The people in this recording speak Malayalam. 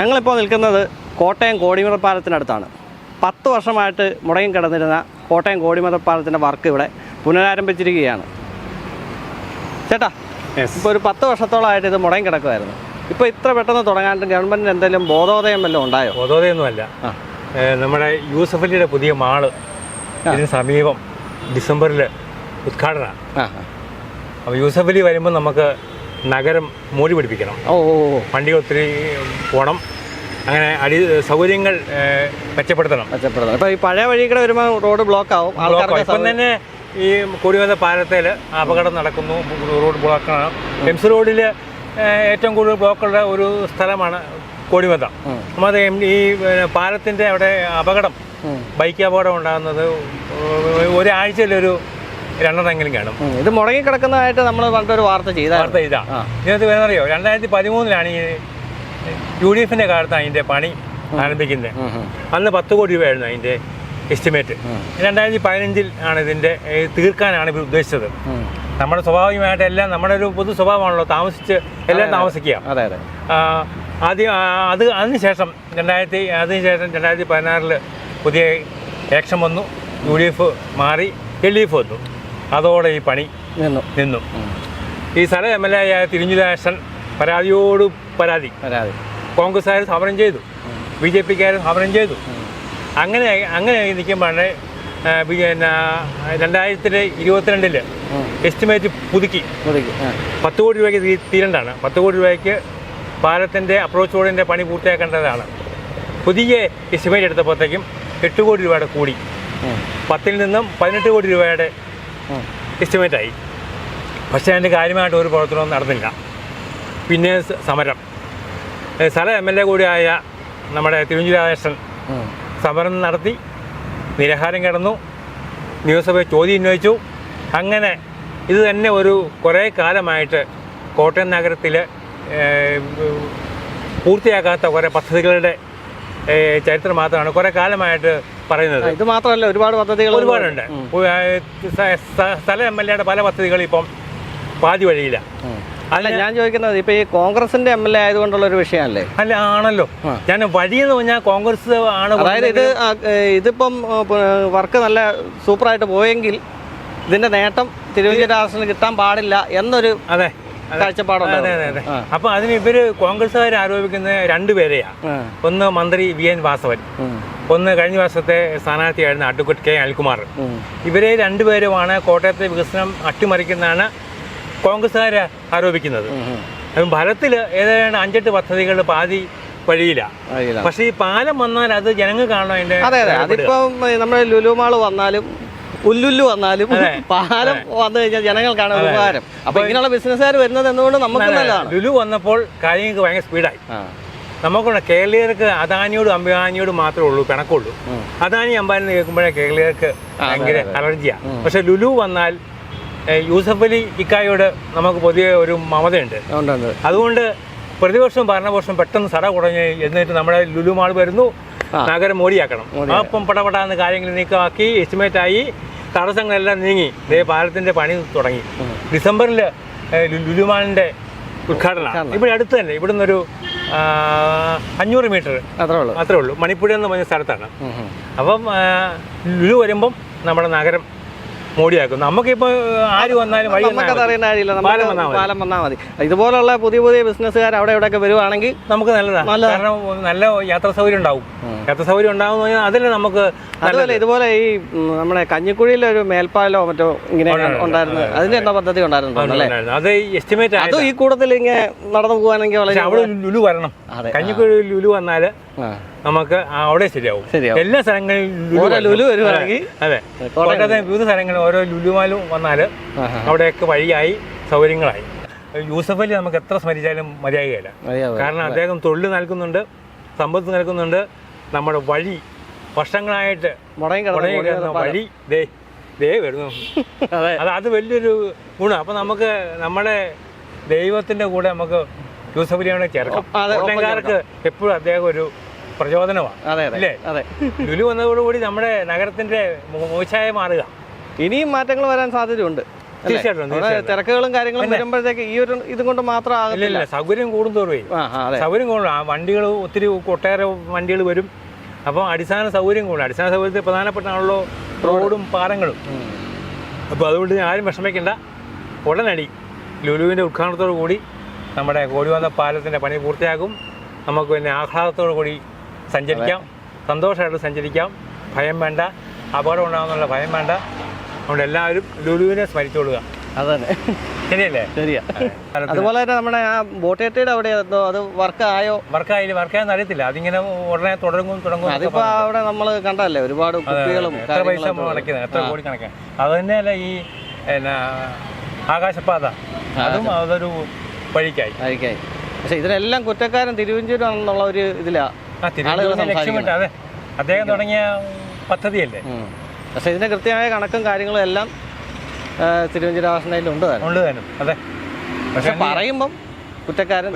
ഞങ്ങളിപ്പോൾ നിൽക്കുന്നത് കോട്ടയം കോടിമറ പാലത്തിനടുത്താണ്. പത്ത് വർഷമായിട്ട് മുടങ്ങി കിടന്നിരുന്ന കോട്ടയം കോടിമറ പാലത്തിന്റെ വർക്ക് ഇവിടെ പുനരാരംഭിച്ചിരിക്കുകയാണ്. ചേട്ടാ. ഇപ്പോൾ ഒരു പത്ത് വർഷത്തോളമായിട്ട് ഇത് മുടങ്ങി കിടക്കുമായിരുന്നു ഇപ്പോൾ ഇത്ര പെട്ടെന്ന് തുടങ്ങാണ്ട് ഗവൺമെന്റിന് എന്തെങ്കിലും ബോധോദയം വല്ലതും ഉണ്ടായോ? ബോധോദയൊന്നുമല്ല നമ്മുടെ യൂസഫ് അലിയുടെ പുതിയ മാൾ ഇതിന് സമീപം ഡിസംബറിൽ ഉദ്ഘാടനമാണ്. അപ്പോൾ യൂസഫ് അലി വരുമ്പോൾ നമുക്ക് നഗരം മൂടി പിടിപ്പിക്കണം. ഓ വണ്ടി ഒത്തിരി പോകണം അങ്ങനെ അടി സൗകര്യങ്ങൾ മെച്ചപ്പെടുത്തണം. മെച്ചപ്പെടുത്തണം. ഇപ്പോൾ ഈ പഴയ വഴി കൂടെ വരുമ്പോൾ റോഡ് ബ്ലോക്ക് ആവും. ഇപ്പം തന്നെ ഈ കുടിവന്ന പാലത്തിൽ അപകടം നടക്കുന്നു. റോഡ് ബ്ലോക്കാണ് എംസ് റോഡിൽ ഏറ്റവും കൂടുതൽ ബ്ലോക്കുള്ള ഒരു സ്ഥലമാണ് കോടിമത. അത് ഈ പാലത്തിന്റെ പാലത്തിന്റെ അവിടെ അപകടം. ബൈക്ക് അപകടം ഉണ്ടാകുന്നത് ഒരാഴ്ചയിലൊരു രണ്ടെണ്ണമെങ്കിലും കാണും. ഇത് മുടങ്ങി കിടക്കുന്നതായിട്ട് നമ്മൾ പണ്ടൊരു വാർത്ത വാർത്ത ചെയ്തായിരുന്നു ഇതിനകത്ത് വേറെ അറിയോ? രണ്ടായിരത്തി പതിമൂന്നിലാണ് ഈ യു ഡി എഫിന്റെ കാലത്ത് അതിന്റെ പണി ആരംഭിക്കുന്നത്. അന്ന് പത്ത് കോടി രൂപയായിരുന്നു അതിന്റെ എസ്റ്റിമേറ്റ്. രണ്ടായിരത്തി പതിനഞ്ചിൽ ആണ് ഇതിന്റെ തീർക്കാനാണ് ഇവർ ഉദ്ദേശിച്ചത്. നമ്മുടെ സ്വാഭാവികമായിട്ട് എല്ലാം നമ്മുടെ ഒരു പൊതു സ്വഭാവമാണല്ലോ താമസിച്ച് എല്ലാം താമസിക്കുക. അതെ അതെ. ആദ്യം അത് അതിനുശേഷം രണ്ടായിരത്തി അതിനുശേഷം രണ്ടായിരത്തി പതിനാറിൽ പുതിയ ഇലക്ഷൻ വന്നു. യു ഡി എഫ് മാറി എൽ ഡി എഫ് വന്നു. അതോടെ ഈ പണി നിന്നു. നിന്നു. ഈ സ്ഥല എം എൽ എ ആയ തിരുഞ്ഞുദാസൻ പരാതിയോട് പരാതി. പരാതി. കോൺഗ്രസ്സുകാർ സമരം ചെയ്തു. ബി ജെ പിക്കാർ സമരം ചെയ്തു. അങ്ങനെ അങ്ങനെ നിൽക്കുമ്പോഴാണ് പിന്നെ രണ്ടായിരത്തി ഇരുപത്തിരണ്ടിൽ എസ്റ്റിമേറ്റ് പുതുക്കി. ആ. പത്ത് കോടി രൂപയ്ക്ക് തീരണ്ടാണ്. പത്ത് കോടി രൂപയ്ക്ക് പാലത്തിന്റെ അപ്രോച്ച് റോഡിന്റെ പണി പൂർത്തിയാക്കേണ്ടതാണ്. പുതിയ എസ്റ്റിമേറ്റ് എടുത്തപ്പോഴത്തേക്കും എട്ട് കോടി രൂപയുടെ കൂടി. പത്തിൽ നിന്നും പതിനെട്ട് കോടി രൂപയുടെ എസ്റ്റിമേറ്റായി പക്ഷേ അതിന്റെ കാര്യമായിട്ട് ഒരു പ്രവർത്തനവും നടന്നില്ല. പിന്നെ സമരം. സ്ഥല എം എൽ എ കൂടിയായ നമ്മുടെ തിരുവഞ്ചൂർ രാധാകൃഷ്ണൻ സമരം നടത്തി നിരാഹാരം കിടന്നു നിയമസഭയിൽ ചോദ്യം ഉന്നയിച്ചു. അങ്ങനെ ഇത് തന്നെ ഒരു കുറേ കാലമായിട്ട് കോട്ടയം നഗരത്തിൽ പൂർത്തിയാക്കാത്ത കുറേ പദ്ധതികളുടെ ചരിത്രം മാത്രമാണ്. കുറേ കാലമായിട്ട് പറയുന്നത്. ഇത് മാത്രമല്ല ഒരുപാട് പദ്ധതികൾ ഒരുപാടുണ്ട്. സ്ഥല എം എൽ എയുടെ പല പദ്ധതികളും ഇപ്പം പാതി വഴിയില്ല അല്ല ഞാൻ ചോദിക്കുന്നത് ഇപ്പൊ ഈ കോൺഗ്രസിന്റെ എം എൽ എ ആയതുകൊണ്ടുള്ള ഒരു വിഷയമല്ലേ? അല്ല ആണല്ലോ. ഞാൻ വഴിയെന്ന് പറഞ്ഞാൽ കോൺഗ്രസ് ആണ് അതായത് ഇത് ഇതിപ്പം വർക്ക് നല്ല സൂപ്പറായിട്ട് പോയെങ്കിൽ ഇതിന്റെ നേട്ടം തിരുവനന്തപുരം കിട്ടാൻ പാടില്ല എന്നൊരു അതെ. അതെ അതെ. അപ്പൊ അതിന് ഇവർ കോൺഗ്രസ്സുകാർ ആരോപിക്കുന്ന രണ്ടുപേരെയാ. ഒന്ന് മന്ത്രി വി എൻ വാസവൻ. ഒന്ന് കഴിഞ്ഞ വർഷത്തെ സ്ഥാനാർത്ഥിയായിരുന്ന അഡ്വക്കേറ്റ് കെ അനിൽകുമാർ. ഇവരെ രണ്ടുപേരുമാണ് കോട്ടയത്തെ വികസനം അട്ടിമറിക്കുന്നതാണ് കോൺഗ്രസ്സുകാർ ആരോപിക്കുന്നത്. ഫലത്തിൽ ഏതാണ്ട് അഞ്ചെട്ട് പദ്ധതികൾ പാതി വഴിയില്ല. പക്ഷേ ഈ പാലം വന്നാൽ അത് ജനങ്ങൾ കാണണം അതിന്റെ അതെ അതെ. അതിപ്പം നമ്മുടെ ലുലുമാൾ വന്നാലും ഉല്ലുല്ലു വന്നാലും പാലം വന്നു കഴിഞ്ഞാൽ ജനങ്ങൾക്കാണ് ഒരു ഉപകാരം. അപ്പൊ ഇങ്ങനെയുള്ള ബിസിനസ്സുകാർ വരുന്നത് എന്തുകൊണ്ട് നമുക്ക് നല്ലതാണ്? ലുലു വന്നപ്പോൾ കാര്യങ്ങൾക്ക് ഭയങ്കര സ്പീഡായി. നമുക്കുണ്ട് കേരളീയർക്ക് അദാനിയോടും അംബാനിയോടും മാത്രമേ ഉള്ളൂ കണക്കുള്ളൂ അദാനി അംബാനി എന്ന് കേൾക്കുമ്പോഴേ കേരളീയർക്ക് ഭയങ്കര അലർജിയാണ് പക്ഷെ ലുലു വന്നാൽ യൂസഫ് അലി ഇക്കായോട് നമുക്ക് പൊതുവെ ഒരു മമതയുണ്ട്. അതുകൊണ്ട് പ്രതിപക്ഷം ഭരണപക്ഷം പെട്ടെന്ന് സട കുടഞ്ഞ് എന്നിട്ട് നമ്മുടെ ലുലു മാൾ വരുന്നു നഗരം മോടിയാക്കണം. അപ്പം പടപടാന്ന് കാര്യങ്ങൾ നീക്കമാക്കി എസ്റ്റിമേറ്റ് ആയി തടസ്സങ്ങളെല്ലാം നീങ്ങി. ദേ പാലത്തിന്റെ പണി തുടങ്ങി. ഡിസംബറിൽ ലുലുമാളിന്റെ ഉദ്ഘാടനം. ഇവിടെ അടുത്ത് തന്നെ ഇവിടുന്ന് ഒരു അഞ്ഞൂറ് മീറ്റർ. അത്രേ ഉള്ളൂ. അത്രേ ഉള്ളൂ. മണിപ്പുഴ എന്ന് പറഞ്ഞ സ്ഥലത്താണ്. അപ്പം ലുലു വരുമ്പം നമ്മുടെ നഗരം മോടിയാക്കും. നമുക്കിപ്പോൾ ആര് വന്നാലും വഴി നമുക്കത് അറിയേണ്ട കാര്യമില്ല. പാലം നമുക്ക് വന്നാൽ മതി. പാലം വന്നാൽ മതി. ഇതുപോലുള്ള പുതിയ പുതിയ ബിസിനസ്സുകാർ അവിടെ ഇവിടെയൊക്കെ വരുവാണെങ്കിൽ നമുക്ക് നല്ലതാണ് നല്ലതാ. കാരണം നല്ല യാത്രാ സൗകര്യം ഉണ്ടാവും. യാത്രാ സൗകര്യം ഉണ്ടാവും പറഞ്ഞാൽ അതല്ലേ നമുക്ക് അതുപോലെ ഇതുപോലെ ഈ ഉം, നമ്മുടെ കഞ്ഞിക്കുഴിയിലെ ഒരു മേൽപ്പാലോ മറ്റോ ഇങ്ങനെ ഉണ്ടായിരുന്നു. അതിന്റെ എന്താ പദ്ധതി ഉണ്ടായിരുന്നു അല്ലേ. അത് എസ്റ്റിമേറ്റ് ആയത്. അതും ഈ കൂട്ടത്തിൽ ഇങ്ങനെ നടന്നു പോകാനെങ്കിൽ വളരെ അവിടെ ലുലു വരണം. അതെ, കഞ്ഞിക്കുഴി ലുലു വന്നാൽ ആ. നമുക്ക് അവിടെ ശരിയാവും. എല്ലാ സ്ഥലങ്ങളിലും ലുലു. വരുവാണെങ്കിൽ അതെ കോട്ടയത്തെ വിവിധ സ്ഥലങ്ങളിൽ ഓരോ ലുലുമാലും വന്നാൽ. അവിടെയൊക്കെ വഴിയായി സൗകര്യങ്ങളായി. യൂസഫ് അലി നമുക്ക് എത്ര സ്മരിച്ചാലും മര്യാദയില്ല. കാരണം അദ്ദേഹം തൊഴിൽ നൽകുന്നുണ്ട് സമ്പത്ത് നൽകുന്നുണ്ട് നമ്മുടെ വഴി വർഷങ്ങളായിട്ട്. വഴി ദേ ദേ വരുന്നു. അതെ. അത് വലിയൊരു ഗുണം. അപ്പം നമുക്ക് നമ്മുടെ ദൈവത്തിന്റെ കൂടെ നമുക്ക് യൂസഫ് അലിയോടെ ചേർക്കാം. എപ്പോഴും അദ്ദേഹം ഒരു പ്രചോദനമാണ്. അതെ അതെ. അതെ. ലുലു വന്നതോടുകൂടി നമ്മുടെ നഗരത്തിന്റെ മോശായ മാറുക. ഇനിയും മാറ്റങ്ങൾ വരാൻ സാധ്യതയുണ്ട്. തിരക്കുകളും കാര്യങ്ങളും വരുമ്പോഴത്തേക്ക് ഈ ഒരു ഇതും കൊണ്ട് മാത്രം ഇല്ല സൗകര്യം കൂടുന്തോറുമേ സൗകര്യം കൂടും. വണ്ടികൾ ഒത്തിരി ഒട്ടേറെ വണ്ടികൾ വരും. അപ്പോൾ അടിസ്ഥാന സൗകര്യം കൂടും. അടിസ്ഥാന സൗകര്യത്തിൽ പ്രധാനപ്പെട്ടാണല്ലോ റോഡും പാലങ്ങളും. അപ്പോൾ അതുകൊണ്ട് ആരും വിഷമിക്കേണ്ട. ഉടനടി ലുലുവിന്റെ ഉദ്ഘാടനത്തോടു കൂടി നമ്മുടെ കോടിവന്ന പാലത്തിന്റെ പണി പൂർത്തിയാകും. നമുക്ക് പിന്നെ ആഹ്ലാദത്തോടു കൂടി സഞ്ചരിക്കാം. സന്തോഷമായിട്ട് സഞ്ചരിക്കാം. ഭയം വേണ്ട. അപകടം ഉണ്ടാകുന്നുള്ള ഭയം വേണ്ട. അതുകൊണ്ട് എല്ലാവരും ലുലുവിനെ സ്മരിച്ചോളുക. അതന്നെ. ശരിയല്ലേ? ശരിയാ. അതുപോലെ തന്നെ നമ്മുടെ ആ ബോട്ടേട്ടയുടെ അവിടെ എന്തോ അത് വർക്ക് ആയോ വർക്കായില്ല. വർക്കായെന്ന് അറിയത്തില്ല. അതിങ്ങനെ ഉടനെ തുടങ്ങും തുടങ്ങും അതിപ്പോ അവിടെ നമ്മൾ കണ്ടല്ലേ ഒരുപാട് കുപ്പികളും എത്ര പൈസ അടയ്ക്കുന്നത് എത്ര കോടി കണക്കാണ് അത് തന്നെയല്ല ഈ എന്നാ ആകാശപാത അതും അതൊരു വഴിക്കായി. ആയിരിക്കായി പക്ഷെ ഇതിനെല്ലാം കുറ്റക്കാരൻ തിരുവഞ്ചൂരാണെന്നുള്ള ഒരു ഇതിലാ. ആ തിരുവനന്തപുരം ലക്ഷ്യമിട്ട് അതെ. അദ്ദേഹം തുടങ്ങിയ പദ്ധതിയല്ലേ. പക്ഷെ ഇതിന്റെ കൃത്യമായ കണക്കും കാര്യങ്ങളും എല്ലാം തിരുവഞ്ചൂരാസനയിൽ ഉണ്ട് ഉണ്ട് അതെ. പക്ഷെ പറയുമ്പം കുറ്റക്കാരൻ